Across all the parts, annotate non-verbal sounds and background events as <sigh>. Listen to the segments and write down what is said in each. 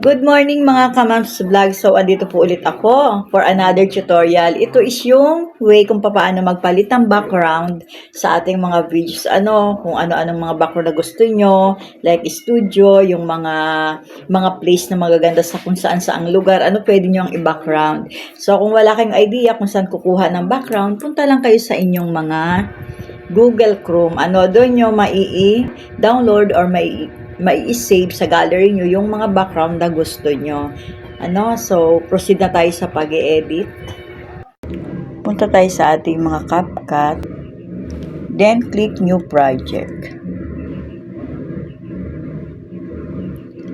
Good morning mga kamams vlog. So, andito po ulit ako for another tutorial. Ito is yung way kung paano magpalit ng background sa ating mga videos. Ano, kung ano-anong mga background na gusto nyo, like studio, yung mga mga place na magaganda sa kung saan saang lugar, ano pwede nyo ang i-background. So, kung wala kayong idea kung saan kukuha ng background, punta lang kayo sa inyong mga Google Chrome. Ano, doon nyo mai-download or mai mai-save sa gallery nyo yung mga background na gusto nyo. Ano, so, proceed na tayo sa pag edit Punta tayo sa ating mga CapCut. Then, click New Project.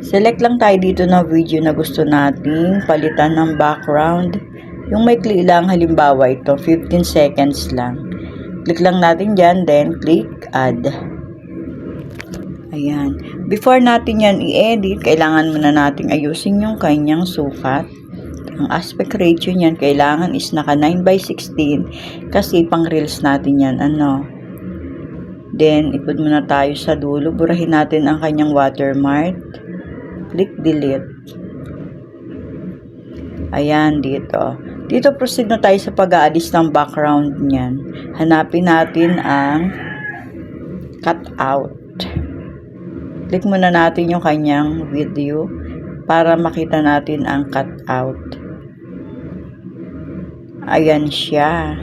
Select lang tayo dito na video na gusto nating palitan ng background. Yung may click lang, halimbawa ito, 15 seconds lang. Click lang natin dyan, then click Add. Ayan. Before natin yan i-edit, kailangan muna nating ayusin yung kanyang sukat. Ang aspect ratio niyan, kailangan is naka 9 by 16 kasi pang reels natin yan. Ano? Then, ipod muna tayo sa dulo. Burahin natin ang kanyang watermark. Click delete. Ayan, dito. Dito proceed na tayo sa pag-aalis ng background niyan. Hanapin natin ang cut out. Click muna natin yung kanyang video para makita natin ang cutout. Ayan siya.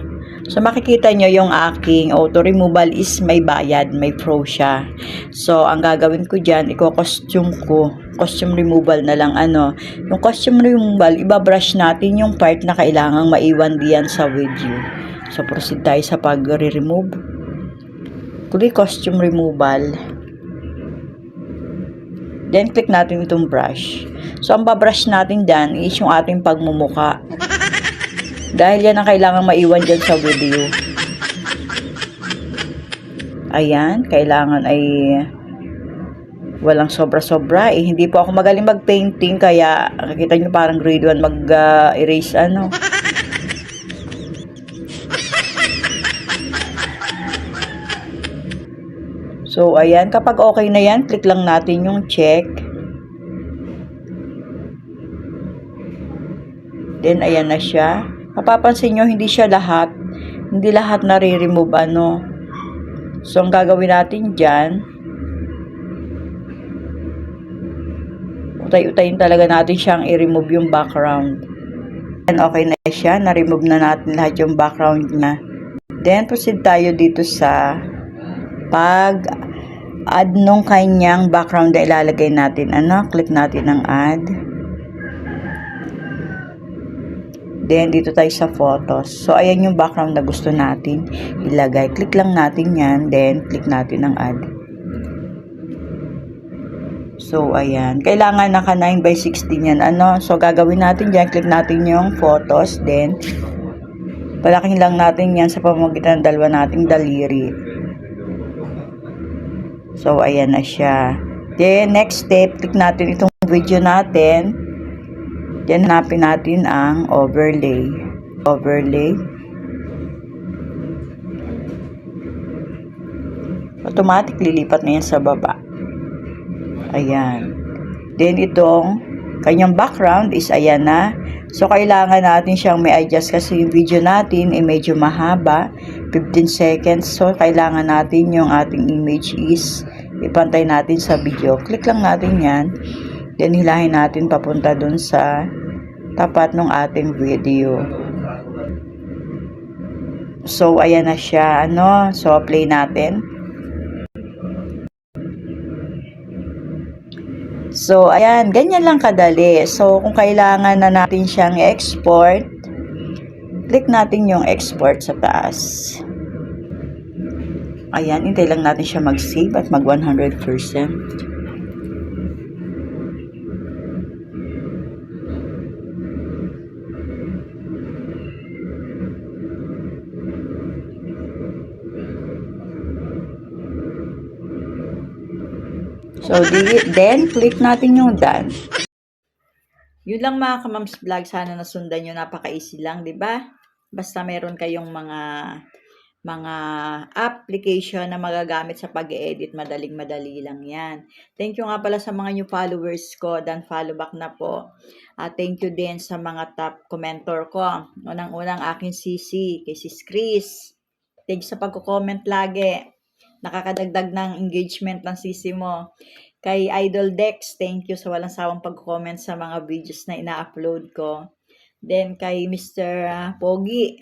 So, makikita nyo yung aking auto removal is may bayad, may pro siya. So, ang gagawin ko dyan, i-costume ko. Costume removal na lang ano. Yung costume removal, ibabrush natin yung part na kailangang maiwan diyan sa video. So, proceed tayo sa pag-remove. Click costume removal. Then, click natin itong brush. So, ang babrush natin dyan is yung ating pagmumuka. <laughs> Dahil yan ang kailangan maiwan dyan sa video. Ayan, kailangan ay walang sobra-sobra. Eh, hindi po ako magaling mag-painting, kaya nakikita nyo parang grade 1 mag-erase ano. <laughs> So, ayan. Kapag okay na yan, click lang natin yung check. Then, ayan na siya. Mapapansin nyo, hindi siya lahat. Hindi lahat nare-remove ano. So, ang gagawin natin dyan, utay-utayin talaga natin siyang i-remove yung background. And okay na siya. Na-remove na natin lahat yung background niya. Then, proceed tayo dito sa pag add nung kanyang background na ilalagay natin. Ano? Click natin ang add. Then, dito tayo sa photos. So, ayan yung background na gusto natin ilagay. Click lang natin yan. Then, click natin ang add. So, ayan. Kailangan naka 9 by 16 yan. Ano? So, gagawin natin dyan. Click natin yung photos. Then, palaking lang natin yan sa pamamagitan ng dalawa nating daliri. So, ayan na siya. Then, next step, click natin itong video natin. Then, hanapin natin ang overlay. Overlay. Automatic, lilipat na yan sa baba. Ayan. Then, itong kanyang background is ayan na. So, kailangan natin siyang may adjust kasi yung video natin ay medyo mahaba. 15 seconds. So, kailangan natin yung ating image is ipantay natin sa video. Click lang natin yan. Then, hilahin natin papunta dun sa tapat ng ating video. So, ayan na siya. Ano? So, play natin. So, ayan. Ganyan lang kadali. So, kung kailangan na natin siyang export, click natin yung export sa taas. Ayan, hintay lang natin siya mag-save at mag 100%. So, then, click natin yung done. Yun lang mga kamams vlog. Sana nasundan nyo. Napaka-easy lang, di ba? Basta meron kayong mga mga application na magagamit sa pag-edit. Madaling-madali lang yan. Thank you nga pala sa mga new followers ko. Dan follow back na po. At thank you din sa mga top commentor ko. Unang-unang aking sisi, kay sis Chris. Thank you sa pagko-comment lagi. Nakakadagdag ng engagement ng sisi mo. Kay Idol Dex, thank you sa walang sawang pag-comment sa mga videos na ina-upload ko. Then kay Mr. Pogi,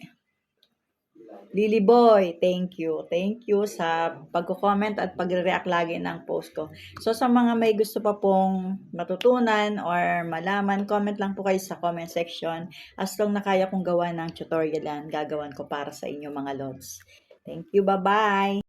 Lily Boy, thank you. Thank you sa pagko-comment at pagre-react lagi ng post ko. So sa mga may gusto pa pong matutunan or malaman, comment lang po kayo sa comment section. As long na kaya kong gawa ng tutorial yan, gagawan ko para sa inyo mga lods. Thank you, bye-bye!